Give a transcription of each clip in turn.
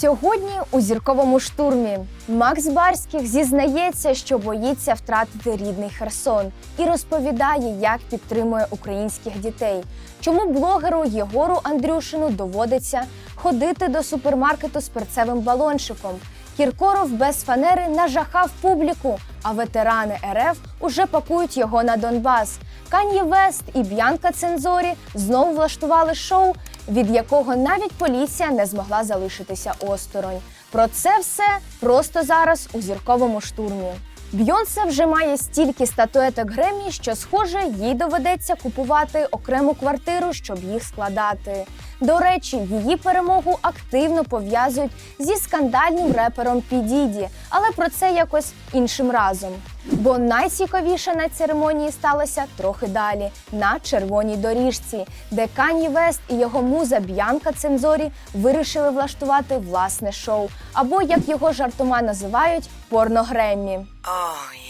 Сьогодні у зірковому штурмі Макс Барських зізнається, що боїться втратити рідний Херсон, і розповідає, як підтримує українських дітей. Чому блогеру Єгору Андрюшину доводиться ходити до супермаркету з перцевим балончиком? Кіркоров без фанери нажахав публіку, а ветерани РФ уже пакують його на Донбас. Кан'є Вест і Б'янка Цензорі знову влаштували шоу, від якого навіть поліція не змогла залишитися осторонь. Про це все просто зараз у зірковому штурмі. Бйонсе вже має стільки статуеток Гремі, що, схоже, їй доведеться купувати окрему квартиру, щоб їх складати. До речі, її перемогу активно пов'язують зі скандальним репером Підіді, але про це якось іншим разом. Бо найцікавіше на церемонії сталося трохи далі на червоній доріжці, де Кані Вест і його муза Б'янка Цензорі вирішили влаштувати власне шоу, або як його жартома називають порногреммі. Oh.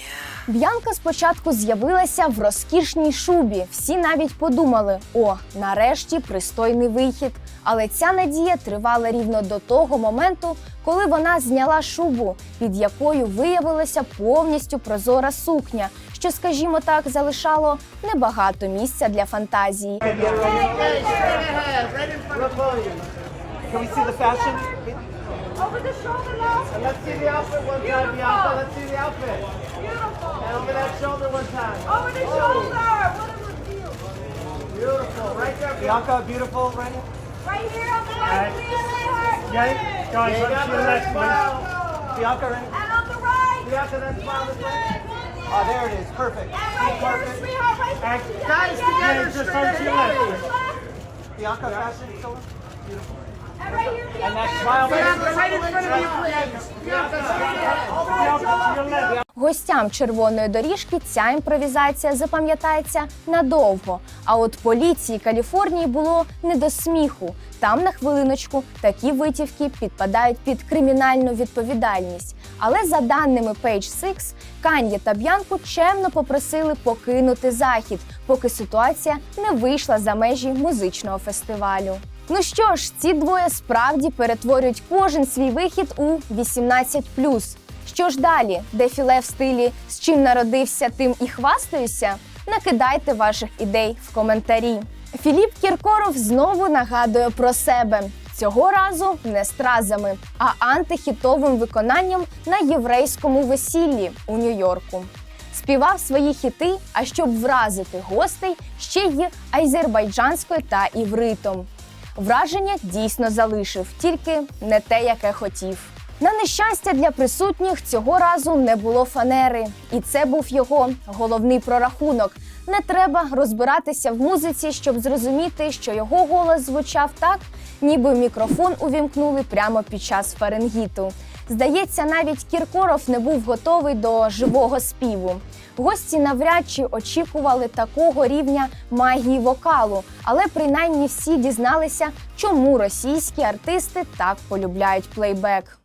Б'янка спочатку з'явилася в розкішній шубі. Всі навіть подумали: о, нарешті пристойний вихід. Але ця надія тривала рівно до того моменту, коли вона зняла шубу, під якою виявилася повністю прозора сукня, що, скажімо так, залишало небагато місця для фантазії. Can we see the fashion? Over the shoulder now. And let's see the outfit one time, Bianca. Let's see the outfit. Beautiful. And over that shoulder one time. Over the Oh, shoulder. What a reveal. Beautiful. Right there, Bianca. Beautiful, right here. Right here on the right, please, sweetheart. Guys, guys, Yeah, let's Bianca, do that that, smile. Bianca, right And on the right. Bianca, that smile this way. Oh, there it is. Perfect. And right here, Perfect. sweetheart. Right there. And Guys, together, just turn to your left. Bianca, fashion. So beautiful. And right here, And that Bianca. smile. Bianca, right Гостям червоної доріжки ця імпровізація запам'ятається надовго. А от поліції Каліфорнії було не до сміху. Там на хвилиночку такі витівки підпадають під кримінальну відповідальність. Але за даними Page Six, Кан'є та Б'янку чемно попросили покинути захід, поки ситуація не вийшла за межі музичного фестивалю. Ну що ж, ці двоє справді перетворюють кожен свій вихід у 18+. Що ж далі? Дефіле в стилі з чим народився, тим і хвастаюся? Накидайте ваших ідей в коментарі. Філіп Кіркоров знову нагадує про себе. Цього разу не стразами, а антихітовим виконанням на єврейському весіллі у Нью-Йорку. Співав свої хіти, а щоб вразити гостей ще й азербайджанською та івритом. Враження дійсно залишив, тільки не те, яке хотів. На нещастя для присутніх цього разу не було фанери, і це був його головний прорахунок. Не треба розбиратися в музиці, щоб зрозуміти, що його голос звучав так, ніби мікрофон увімкнули прямо під час фаренгіту. Здається, навіть Кіркоров не був готовий до живого співу. Гості навряд чи очікували такого рівня магії вокалу, але принаймні всі дізналися, чому російські артисти так полюбляють плейбек.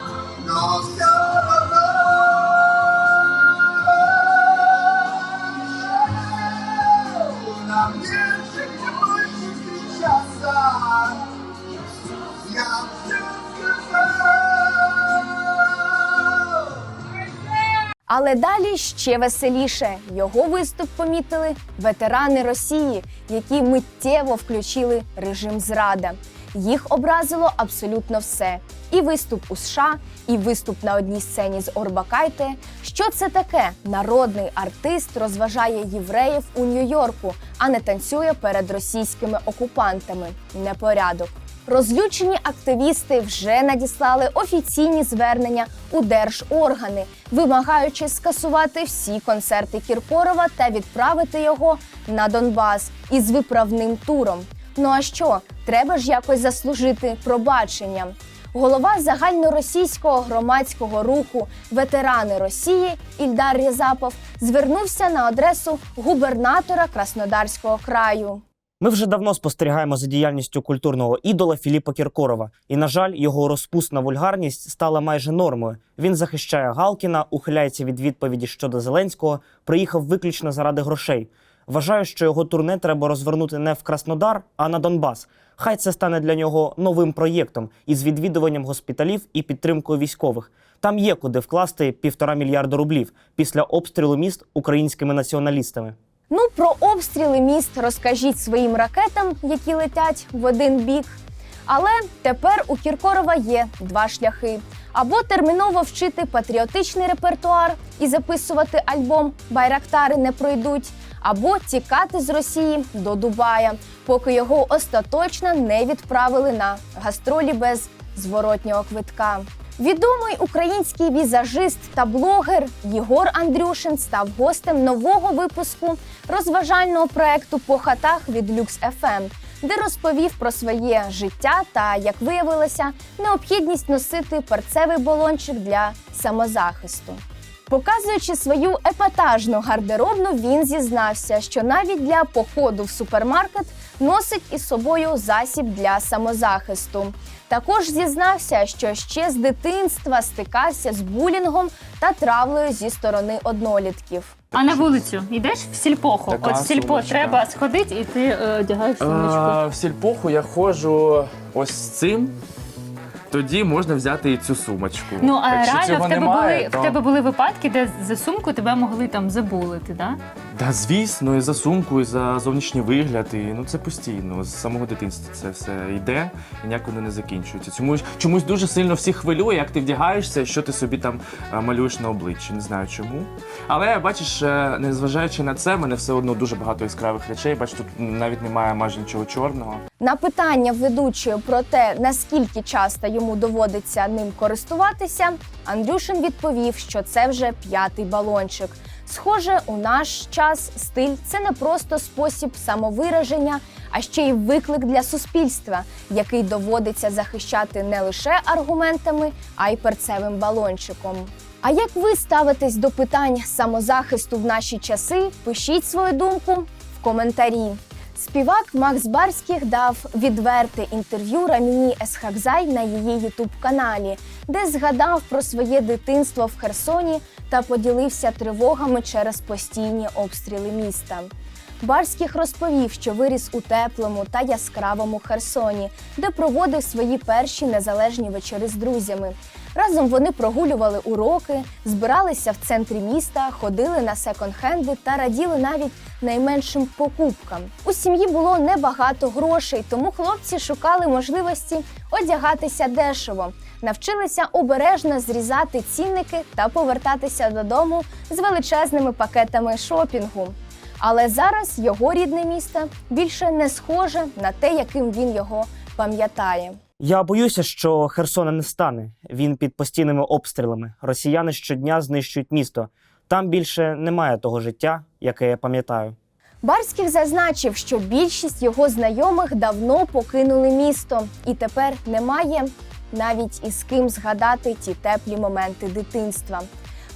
Але далі ще веселіше. Його виступ помітили ветерани Росії, які миттєво включили режим зрада. Їх образило абсолютно все: і виступ у США, і виступ на одній сцені з Орбакайте. Що це таке? Народний артист розважає євреїв у Нью-Йорку, а не танцює перед російськими окупантами. Непорядок. Розлючені активісти вже надіслали офіційні звернення у держоргани, вимагаючи скасувати всі концерти Кіркорова та відправити його на Донбас із виправним туром. Ну а що? Треба ж якось заслужити пробачення. Голова загальноросійського громадського руху ветерани Росії Ільдар Рязапов звернувся на адресу губернатора Краснодарського краю. Ми вже давно спостерігаємо за діяльністю культурного ідола Філіпа Кіркорова, і, на жаль, його розпусна вульгарність стала майже нормою. Він захищає Галкіна, ухиляється від відповіді щодо Зеленського, приїхав виключно заради грошей. Вважаю, що його турне треба розвернути не в Краснодар, а на Донбас. Хай це стане для нього новим проєктом із відвідуванням госпіталів і підтримкою військових. Там є куди вкласти півтора мільярда рублів після обстрілу міст українськими націоналістами. Ну про обстріли міст розкажіть своїм ракетам, які летять в один бік. Але тепер у Кіркорова є два шляхи: або терміново вчити патріотичний репертуар і записувати альбом Байрактари не пройдуть, або тікати з Росії до Дубая, поки його остаточно не відправили на гастролі без зворотнього квитка. Відомий український візажист та блогер Єгор Андрюшин став гостем нового випуску розважального проекту по хатах від Lux FM, де розповів про своє життя та, як виявилося, необхідність носити перцевий балончик для самозахисту. Показуючи свою епатажну гардеробну, він зізнався, що навіть для походу в супермаркет носить із собою засіб для самозахисту. Також зізнався, що ще з дитинства стикався з булінгом та травлею зі сторони однолітків. А на вулицю йдеш в сільпоху? Така От в сільпо сумочка. треба сходити, і ти е, одягаєш сумочку. А, в сільпоху я ходжу ось з цим. Тоді можна взяти і цю сумочку. Ну а Якщо реально цього в тебе немає, були то... в тебе були випадки, де за сумку тебе могли там забулити, да? Да, звісно, і за сумку, і за зовнішній вигляд. І, ну це постійно. З самого дитинства це все йде і ніяк воно не закінчується. Чомусь, чомусь дуже сильно всіх хвилює, як ти вдягаєшся, що ти собі там а, малюєш на обличчі. Не знаю чому. Але бачиш, е, незважаючи на це, мене все одно дуже багато яскравих речей. Бач, тут навіть немає майже нічого чорного. На питання ведучої про те, наскільки часто йому доводиться ним користуватися, Андрюшин відповів, що це вже п'ятий балончик. Схоже, у наш час стиль це не просто спосіб самовираження, а ще й виклик для суспільства, який доводиться захищати не лише аргументами, а й перцевим балончиком. А як ви ставитесь до питань самозахисту в наші часи? Пишіть свою думку в коментарі. Співак Макс Барських дав відверте інтерв'ю Раміні Есхакзай на її ютуб-каналі, де згадав про своє дитинство в Херсоні та поділився тривогами через постійні обстріли міста. Барських розповів, що виріс у теплому та яскравому Херсоні, де проводив свої перші незалежні вечори з друзями. Разом вони прогулювали уроки, збиралися в центрі міста, ходили на секонд-хенди та раділи навіть найменшим покупкам. У сім'ї було небагато грошей, тому хлопці шукали можливості одягатися дешево, навчилися обережно зрізати цінники та повертатися додому з величезними пакетами шопінгу. Але зараз його рідне місто більше не схоже на те, яким він його пам'ятає. Я боюся, що Херсона не стане. Він під постійними обстрілами. Росіяни щодня знищують місто. Там більше немає того життя, яке я пам'ятаю. Барських зазначив, що більшість його знайомих давно покинули місто, і тепер немає навіть із ким згадати ті теплі моменти дитинства.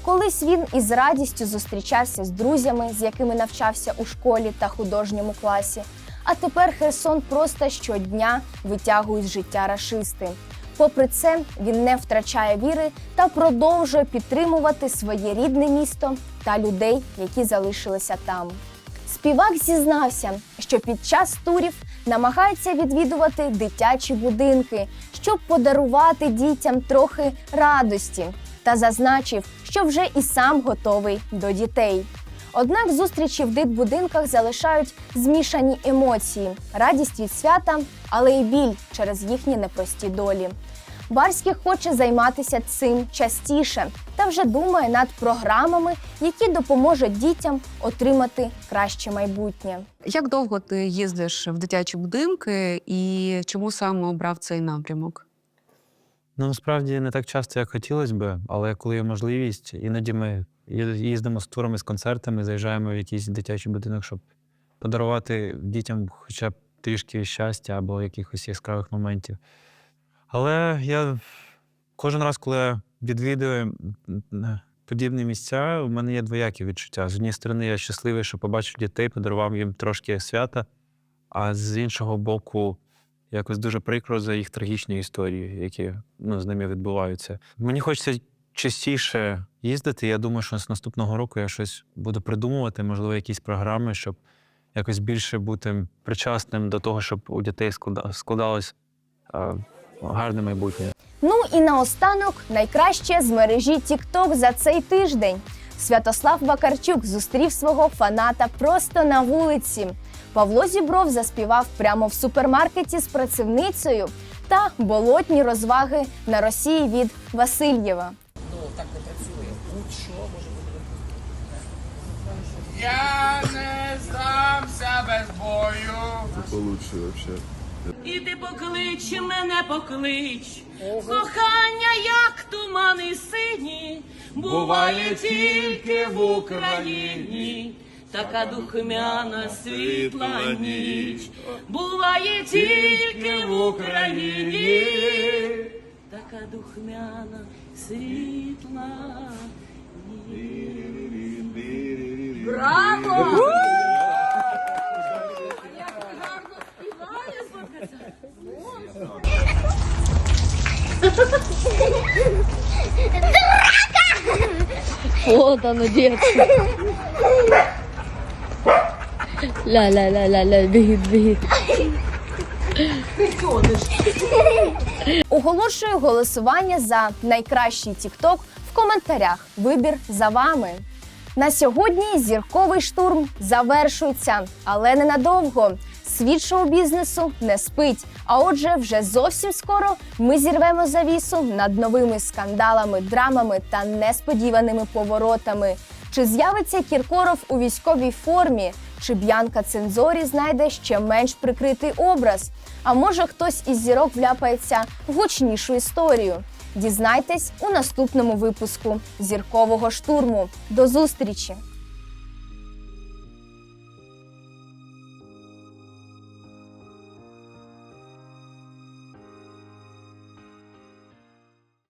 Колись він із радістю зустрічався з друзями, з якими навчався у школі та художньому класі. А тепер Херсон просто щодня витягують з життя рашисти. Попри це, він не втрачає віри та продовжує підтримувати своє рідне місто та людей, які залишилися там. Співак зізнався, що під час турів намагається відвідувати дитячі будинки, щоб подарувати дітям трохи радості, та зазначив, що вже і сам готовий до дітей. Однак зустрічі в дитбудинках залишають змішані емоції, радість від свята, але й біль через їхні непрості долі. Барський хоче займатися цим частіше та вже думає над програмами, які допоможуть дітям отримати краще майбутнє. Як довго ти їздиш в дитячі будинки і чому саме обрав цей напрямок? Ну, насправді не так часто, як хотілося би, але коли є можливість, іноді ми їздимо з турами, з концертами, заїжджаємо в якийсь дитячий будинок, щоб подарувати дітям хоча б трішки щастя або якихось яскравих моментів. Але я кожен раз, коли я відвідую подібні місця, у мене є двоякі відчуття. З однієї сторони, я щасливий, що побачив дітей, подарував їм трошки свята, а з іншого боку, якось дуже прикро за їх трагічні історії, які ну, з ними відбуваються. Мені хочеться частіше їздити. Я думаю, що з наступного року я щось буду придумувати, можливо, якісь програми, щоб якось більше бути причасним до того, щоб у дітей склада- складалось гарне майбутнє. Ну і наостанок найкраще з мережі TikTok за цей тиждень. Святослав Бакарчук зустрів свого фаната просто на вулиці. Павло Зібров заспівав прямо в супермаркеті з працівницею та болотні розваги на Росії від Васильєва. Ну так не працює. Будь-що може бути. Я не здамся без бою. Іди поклич мене поклич. Кохання, як тумани сині, буває тільки в Україні. Така духмяна світла ніч, буває тільки в Україні. Така духмяна світла ніч. Браво! Вот оно, детство. Ля-ля-ля-ля-ля, бегит, бегит. Оголошую голосування за найкращий TikTok в коментарях. Вибір за вами. На сьогодні зірковий штурм завершується, але ненадовго. Світ шоу-бізнесу не спить. А отже, вже зовсім скоро ми зірвемо завісу над новими скандалами, драмами та несподіваними поворотами. Чи з'явиться Кіркоров у військовій формі? Чи Б'янка Цензорі знайде ще менш прикритий образ? А може хтось із зірок вляпається в гучнішу історію? Дізнайтесь у наступному випуску зіркового штурму. До зустрічі!